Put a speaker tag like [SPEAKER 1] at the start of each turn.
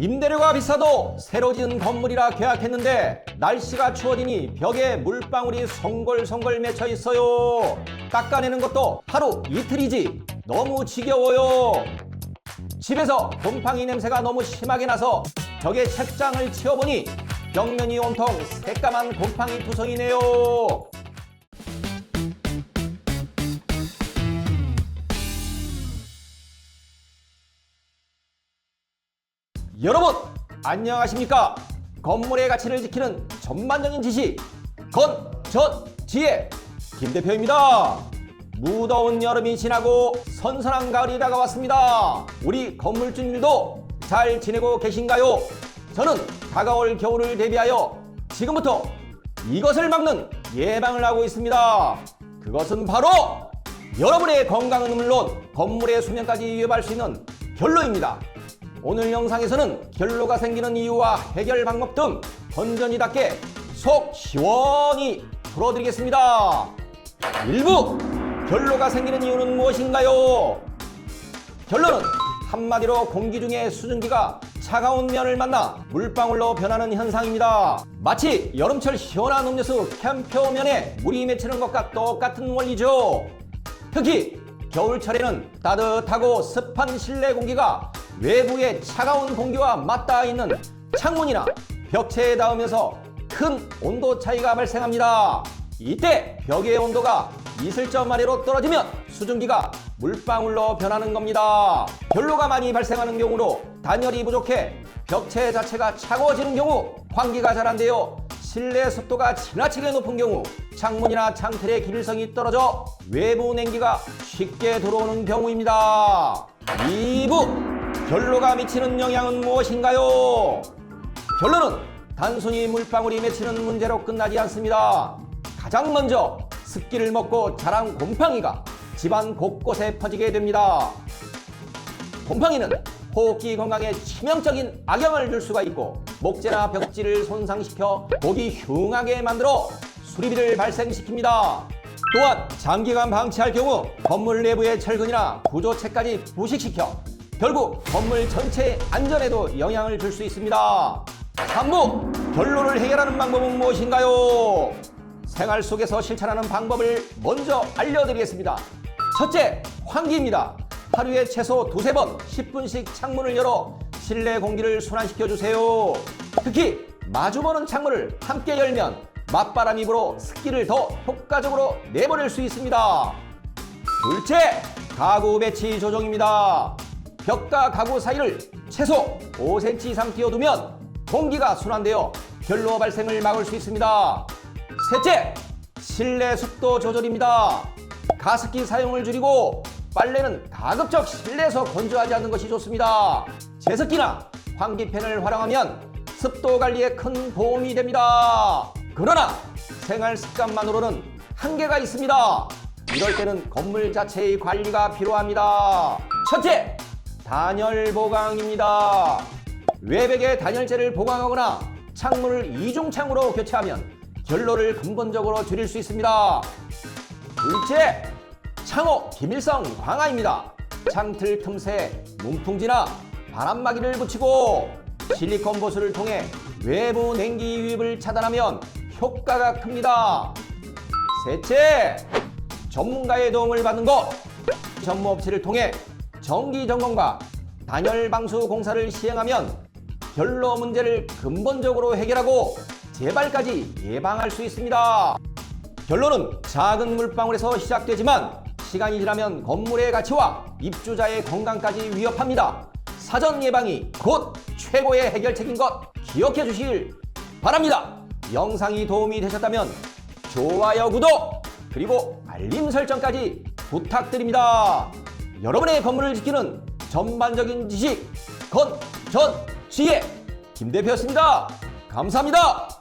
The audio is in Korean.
[SPEAKER 1] 임대료가 비싸도 새로 지은 건물이라 계약했는데 날씨가 추워지니 벽에 물방울이 송골송골 맺혀 있어요. 닦아내는 것도 하루 이틀이지 너무 지겨워요. 집에서 곰팡이 냄새가 너무 심하게 나서 벽에 책장을 치워보니 벽면이 온통 새까만 곰팡이 투성이네요. 여러분 안녕하십니까? 건물의 가치를 지키는 전반적인 지식 건전지혜 김 대표입니다. 무더운 여름이 지나고 선선한 가을이 다가왔습니다. 우리 건물주님들도 잘 지내고 계신가요? 저는 다가올 겨울을 대비하여 지금부터 이것을 막는 예방을 하고 있습니다. 그것은 바로 여러분의 건강은 물론 건물의 수명까지 위협할 수 있는 결로입니다 오늘 영상에서는 결로가 생기는 이유와 해결 방법 등 건전이답게 속 시원히 풀어드리겠습니다. 1부 결로가 생기는 이유는 무엇인가요? 결로는 한마디로 공기 중에 수증기가 차가운 면을 만나 물방울로 변하는 현상입니다. 마치 여름철 시원한 음료수 캠표면에 물이 맺히는 것과 똑같은 원리죠. 특히 겨울철에는 따뜻하고 습한 실내 공기가 외부의 차가운 공기와 맞닿아 있는 창문이나 벽체에 닿으면서 큰 온도 차이가 발생합니다. 이때 벽의 온도가 이슬점 아래로 떨어지면 수증기가 물방울로 변하는 겁니다. 결로가 많이 발생하는 경우로 단열이 부족해 벽체 자체가 차가워지는 경우 환기가 잘 안 되어 실내 습도가 지나치게 높은 경우 창문이나 창틀의 기밀성이 떨어져 외부 냉기가 쉽게 들어오는 경우입니다. 2부 결로가 미치는 영향은 무엇인가요? 결론은 단순히 물방울이 맺히는 문제로 끝나지 않습니다. 가장 먼저 습기를 먹고 자란 곰팡이가 집안 곳곳에 퍼지게 됩니다. 곰팡이는 호흡기 건강에 치명적인 악영을 줄 수가 있고 목재나 벽지를 손상시켜 보기 흉하게 만들어 수리비를 발생시킵니다. 또한 장기간 방치할 경우 건물 내부의 철근이나 구조체까지 부식시켜 결국 건물 전체의 안전에도 영향을 줄 수 있습니다. 3부 결로를 해결하는 방법은 무엇인가요? 생활 속에서 실천하는 방법을 먼저 알려드리겠습니다. 첫째, 환기입니다. 하루에 최소 두세 번 10분씩 창문을 열어 실내 공기를 순환시켜 주세요. 특히 마주보는 창문을 함께 열면 맞바람이 불어 습기를 더 효과적으로 내보낼 수 있습니다. 둘째, 가구 배치 조정입니다. 벽과 가구 사이를 최소 5cm 이상 띄워두면 공기가 순환되어 결로 발생을 막을 수 있습니다. 셋째, 실내 습도 조절입니다. 가습기 사용을 줄이고 빨래는 가급적 실내에서 건조하지 않는 것이 좋습니다. 제습기나 환기팬을 활용하면 습도 관리에 큰 도움이 됩니다. 그러나 생활 습관만으로는 한계가 있습니다. 이럴 때는 건물 자체의 관리가 필요합니다. 첫째, 단열 보강입니다. 외벽에 단열재를 보강하거나 창문을 이중 창으로 교체하면 결로를 근본적으로 줄일 수 있습니다. 둘째, 창호 기밀성 강화입니다. 창틀 틈새 문풍지나 바람막이를 붙이고 실리콘 보수를 통해 외부 냉기 유입을 차단하면 효과가 큽니다. 셋째, 전문가의 도움을 받는 것. 전무업체를 통해 정기 점검과 단열 방수 공사를 시행하면 결로 문제를 근본적으로 해결하고 재발까지 예방할 수 있습니다. 결론은 작은 물방울에서 시작되지만 시간이 지나면 건물의 가치와 입주자의 건강까지 위협합니다. 사전 예방이 곧 최고의 해결책인 것 기억해 주시길 바랍니다. 영상이 도움이 되셨다면 좋아요, 구독, 그리고 알림 설정까지 부탁드립니다. 여러분의 건물을 지키는 전반적인 지식, 건, 전, 지혜, 김 대표였습니다. 감사합니다.